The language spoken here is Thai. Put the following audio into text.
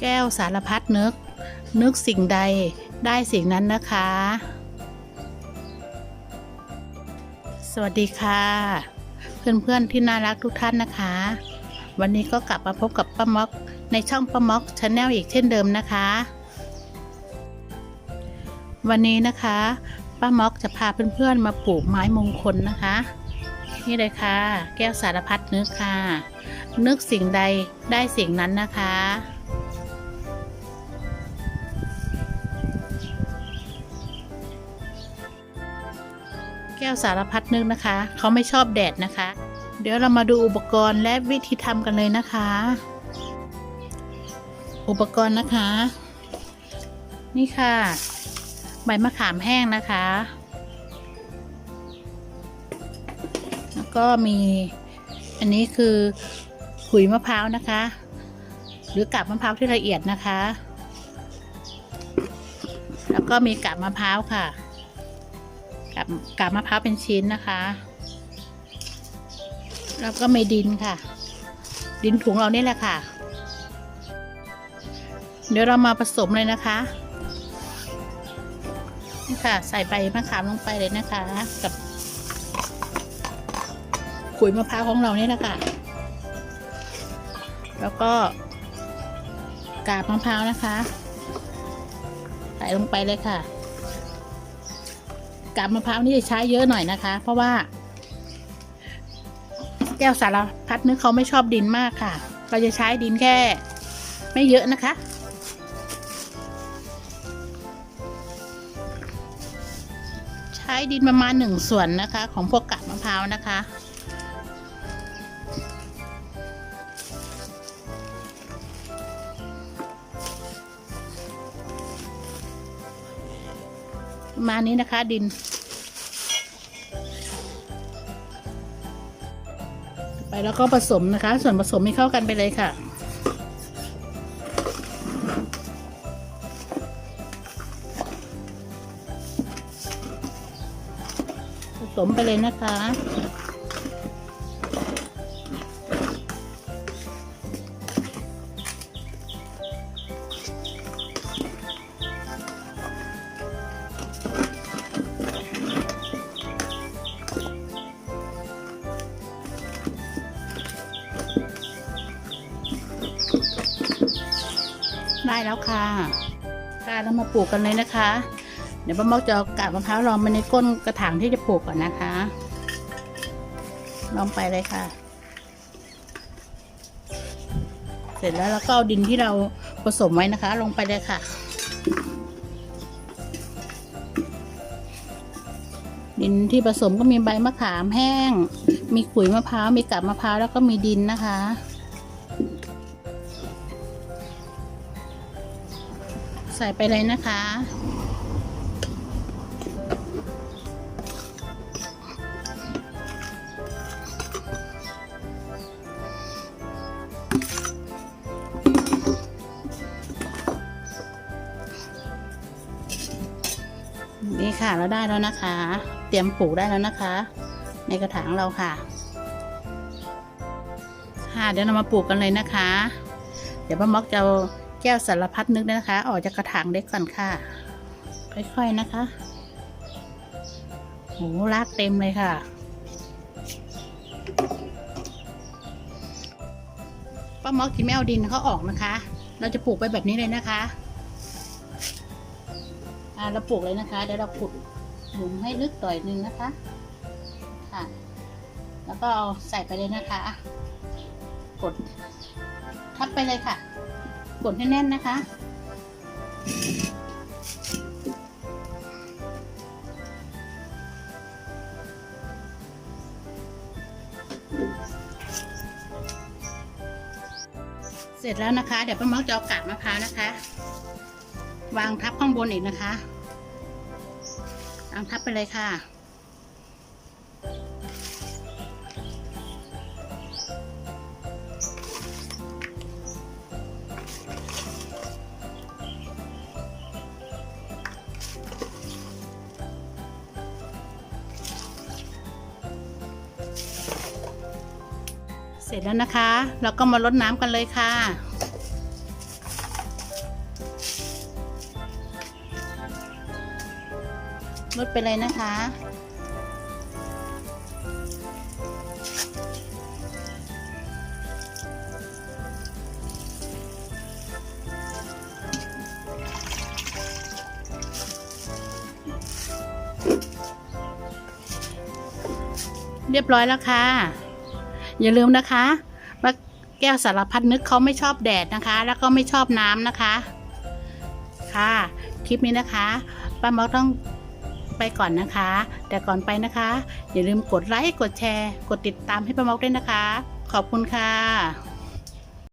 แก้วสารพัดนึก นึกสิ่งใดได้สิ่งนั้นนะคะ สวัสดีค่ะ เพื่อนๆที่น่ารักทุกท่านนะคะ วันนี้ก็กลับมาพบกับป้าม็อกในช่องป้าม็อกชาแนลอีกเช่นเดิมนะคะ วันนี้นะคะป้าม็อกจะพาเพื่อนๆมาปลูกไม้มงคลนะคะ นี่เลยค่ะ แก้วสารพัดนึกค่ะ นึกสิ่งใดได้สิ่งนั้นนะคะ แก้วสารพัดนึกนะคะ เขาไม่ชอบแดดนะคะ เดี๋ยวเรามาดูอุปกรณ์และวิธีทำกันเลยนะคะ อุปกรณ์นะคะ นี่ค่ะ ใบมะขามแห้งนะคะ แล้วก็มีอันนี้คือขุยมะพร้าวนะคะ หรือกาบมะพร้าวที่ละเอียดนะคะ แล้วก็มีกาบมะพร้าวค่ะ กาบกาบมะพร้าวเป็นชิ้นนะคะ แล้วก็มีดินค่ะ ดินถุงเราเนี่ยแหละค่ะ เดี๋ยวเรามาผสมเลยนะคะนี่ค่ะ ใส่ใบมะขามลงไปเลยนะคะ กับขุยมะพร้าวของเราเนี่แหละค่ะ แล้วก็กาบมะพร้าวนะคะ ใส่ลงไปเลยค่ะ กาบมะพร้าวนี่จะใช้เยอะหน่อยนะคะ เพราะว่า แก้วสารพัดนึกเขาไม่ชอบดินมากค่ะ เราจะใช้ดินแค่ ไม่เยอะนะคะ ใช้ดินประมาณหนึ่งส่วนนะคะ ของพวกกาบมะพร้าวนะคะ มานี้นะคะ ดิน ไปแล้วก็ผสมนะคะ ส่วนผสมให้เข้ากันไปเลยค่ะผสมไปเลยนะคะ ได้แล้วค่ะค่ะเรามาปลูกกันเลยนะคะ เดี๋ยวป้ามอกจะกาบมะพร้าวลองไปในก้นกระถางที่จะปลูกก่อนนะคะลองไปเลยค่ะ เสร็จแล้วเราก็เอาดินที่เราผสมไว้นะคะ ลงไปเลยค่ะ ดินที่ผสมก็มีใบมะขามแห้ง มีขุยมะพร้าว มีกาบมะพร้าวแล้วก็มีดินนะคะ ใส่ไปเลยนะคะ นี่ค่ะเราได้แล้วนะคะ เตรียมปลูกได้แล้วนะคะ ในกระถางเราค่ะ ค่ะเดี๋ยวเรามาปลูกกันเลยนะคะ เดี๋ยวป้าม็อกจะ แก้วสารพัดนึกนะคะ ออกจากกระถางเล็กก่อนค่ะ ค่อยๆนะคะโหรากเต็มเลยค่ะ ป้าม็อกที่ไม่เอาดินเขาออกนะคะ เราจะปลูกไปแบบนี้เลยนะคะอ่าเราปลูกเลยนะคะเดี๋ยวเราขุดหลุมให้ลึกต่อยหนึ่งนะคะค่ะ แล้วก็เอาใส่ไปเลยนะคะ กดทับไปเลยค่ะ กดให้แน่นนะคะ เสร็จแล้วนะคะ เดี๋ยวป้าม็อกจะเอากาบมะพร้าวนะคะ วางทับข้างบนอีกนะคะวางทับไปเลยค่ะ เสร็จแล้วนะคะ เราก็มาลดน้ำกันเลยค่ะ ลดไปเลยนะคะ เรียบร้อยแล้วค่ะ อย่าลืมนะคะว่าแก้วสารพัดนึกเขาไม่ชอบแดดนะคะ แล้วก็ไม่ชอบน้ำนะคะ ค่ะ คลิปนี้นะคะป้ามอกต้องไปก่อนนะคะ แต่ก่อนไปนะคะ อย่าลืมกดไลค์กดแชร์ กดติดตามให้ป้ามอกด้วยนะคะ ขอบคุณค่ะ